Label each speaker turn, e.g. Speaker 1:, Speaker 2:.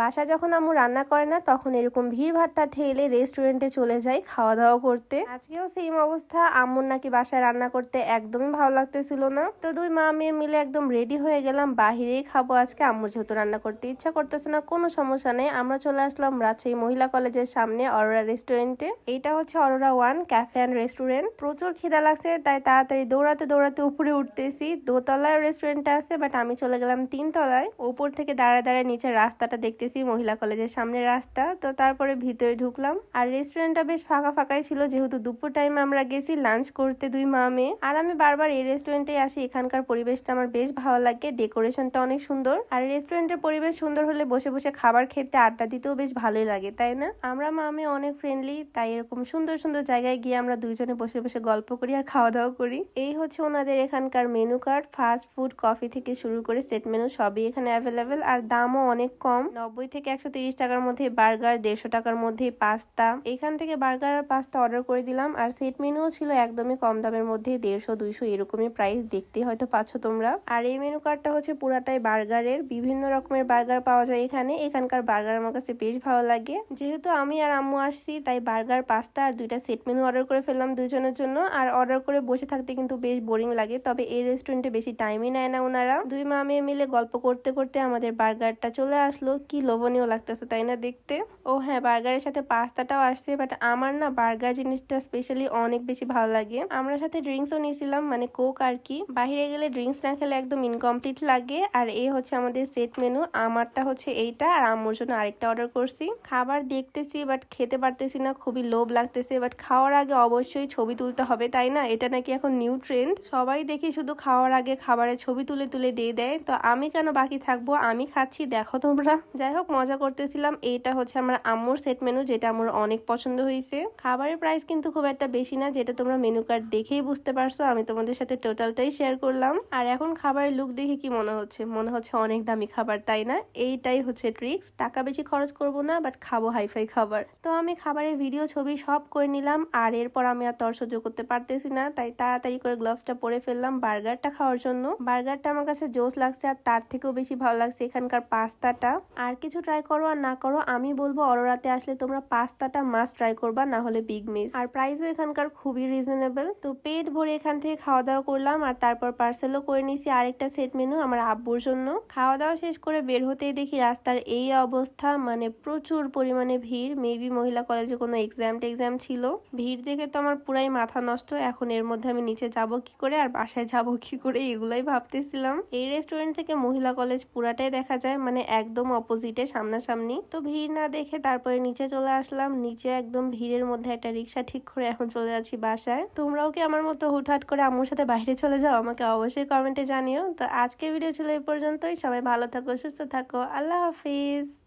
Speaker 1: বাসা যখন আম্মু রান্না করে না, তখন এরকম ভিড় ভাট্টা ঠেলে রেস্টুরেন্টে চলে যাই খাওয়া দাওয়া করতে। আজকেও সেম অবস্থা। আম্মুর নাকি বাসায় রান্না করতে একদমই ভালো লাগতেছিল না। তো দুই মা মেয়ে মিলে একদম রেডি হয়ে গেলাম। বাহিরেই খাব আজকে। আম্মুর যেহেতু রান্না করতে ইচ্ছা করতেছে না, কোনো সমস্যা নেই। আমরা চলে আসলাম রাজশাহী মহিলা কলেজের সামনে অরোরা রেস্টুরেন্টে এইটা হচ্ছে Aurora one cafe and restaurant প্রচুর খিদা লাগছে, তাই তাড়াতাড়ি দৌড়াতে দৌড়াতে উপরে উঠতেছি। দোতলায় রেস্টুরেন্টটা আছে বাট আমি চলে গেলাম তিনতলায়। উপর থেকে দাঁড়ায় দাঁড়ায় নিচের রাস্তাটা দেখতেছি। মহিলা কলেজের সামনে রাস্তা, তো তারপরে ভিতরে ঢুকলাম। আর রেস্টুরেন্টটা বেশ ফাঁকা ফাঁকাই ছিল, যেহেতু দুপুর টাইমে আমরা গেছি লাঞ্চ করতে দুই মা মেয়ে। আর আমি বারবার এই রেস্টুরেন্টে আসি, এখানকার পরিবেশটা আমার বেশ ভালো লাগে ডেকোরেশনটা অনেক সুন্দর। আর রেস্টুরেন্টের পরিবেশ সুন্দর হলে বসে বসে খাবার খেতে, আড্ডা দিতেও বেশ ভালোই লাগে, তাই না? আমরা মা অনেক ফ্রেন্ডলি তাই এরকম সুন্দর সুন্দর জায়গায় গিয়ে আমরা দুইজনে বসে বসে গল্প করি আর খাওয়া দাওয়া করি। এই হচ্ছে ওনাদের এখানকার menu card fast food coffee থেকে শুরু করে সেট মেনু সবই এখানে অ্যাভেলেবেল আর দামও অনেক কম, নব্বই থেকে একশো তিরিশ টাকার মধ্যে বার্গার, দেড়শো টাকার মধ্যে পাস্তা। এখান থেকে বার্গার আর পাস্তা অর্ডার করে দিলাম। আর সেট মেনুও ছিল একদমই কম দামের মধ্যে, দেড়শো, দুইশো, এরকমই প্রাইস দেখতে হয়তো পাচ্ছ তোমরা। আর এই মেনু কার্ডটা হচ্ছে পুরাটাই বার্গারের। বিভিন্ন রকমের বার্গার পাওয়া যায় এখানে। এখানকার বার্গার আমার কাছে বেশ ভালো লাগে। যেহেতু আমি আর আম্মু আসছি, তাই বার্গার, পাস্তা আর দুইটা সেট মেনু অর্ডার করে ফেললাম দুজনের জন্য। আর অর্ডার করে বসে থাকতে কিন্তু বেশ বোরিং লাগে। তবে এই রেস্টুরেন্টে বেশি টাইমই নেয় না ওনারা। দুই মা মেয়ে মিলে গল্প করতে করতে আমাদের বার্গারটা চলে আসলো। কি লোভনীয় লাগতেছে, তাই না দেখতে? ও হ্যাঁ বার্গারের সাথে পাস্তাটাও আসছে বাট আমার না বার্গার জিনিসটা স্পেশালি অনেক বেশি ভালো লাগে। আমরা সাথে ড্রিঙ্কসও নিয়েছিলাম মানে কোক আর কি। বাইরে গেলে ড্রিঙ্কস না খেলে একদম ইনকমপ্লিট লাগে। আর এই হচ্ছে আমাদের সেট মেনু আমারটা হচ্ছে এইটা, আর আম্মুর জন্য আরেকটা অর্ডার করছি। খাবার দেখতেছি বাট খেতে পারতেছি না, খুবই লোভ লাগতেছে বাট খাওয়ার আগে অবশ্যই ছবি তুলতে হবে, তাই না? এটা নাকি এখন নিউ ট্রেন্ড সবাই দেখি শুধু খাওয়ার আগে খাবারের ছবি তুলে তুলে দিয়ে দেয়। তো আমি কেন বাকি থাকব? আমি খাচ্ছি, দেখো তোমরা। যাই হোক, মজা করতেছিলাম। এইটা হচ্ছে আমার আম্মুর সেট মেনু যেটা আমার অনেক পছন্দ হয়েছে। খাবারের প্রাইস কিন্তু খুব একটা বেশি না, যেটা তোমরা মেনু কার্ড দেখেই বুঝতে পারছ। আমি তোমাদের সাথে টোটালটাই শেয়ার করলাম। আর এখন খাবারের লুক দেখে কি মনে হচ্ছে? মনে হচ্ছে অনেক দামি খাবার, তাই না? এইটাই হচ্ছে ট্রিক্স টাকা বেশি খরচ করব না বাট খাব হাইফাই খাবার। তো আমি খাবারের ভিডিও ছবি সব করে নিলাম। আর এরপর আমি আর তর সহ্য করতে পারতেছি না, তাই তাড়াতাড়ি করে গ্লাভসটা পরে ফেললাম বার্গারটা খাওয়ার জন্য। বার্গারটা আমার কাছে জোস লাগছে, আর তার থেকেও বেশি ভালো লাগছে এখানকার পাস্তাটা। আর কিছু ট্রাই করো আর না করো, আমি বলব অরোরাতে আসলে তোমরা পাস্তাটা মাস্ট ট্রাই করবা, না হলে বিগ মিস আর প্রাইসও এখানকার খুবই রিজনেবল তো পেট ভরে এখান থেকে খাওয়া দাওয়া করলাম, আর তারপর পার্সেলও করে নিয়েছি আরেকটা সেট মেনু আমার আব্বুর জন্য। খাওয়া দাওয়া শেষ করে বের হতেই দেখি রাস্তার এই অবস্থা মানে প্রচুর পরিমাণে ভিড়। মেবি মহিলা কলেজে কোনো এক্সাম টেক্সাম ছিল। ভিড় দেখে তো আমার পুরাই মাথা নষ্ট, এখন এর মধ্যে আমি নিচে যাব কি করে, আর বাসায় যাব কি করে, এগুলাই ভাবতেছিলাম। এই রেস্টুরেন্ট থেকে মহিলা কলেজ পুরাটাই দেখা যায় মানে একদম অপোজিটে সামনাসামনি। তো ভিড় না দেখে তারপরে নিচে চলে আসলাম। নিচে একদম ভিড়ের মধ্যে একটা রিক্সা ঠিক করে এখন চলে যাচ্ছি বাসায়। তোমরাও কি আমার মতো হুটহাট করে আমার সাথে বাইরে চলে যাও? আমাকে অবশ্যই কমেন্টে জানিও। তো আজকে ভিডিও ছিল এই পর্যন্তই। সবাই ভালো থাকো, সুস্থ থাকো। আল্লাহ হাফিজ।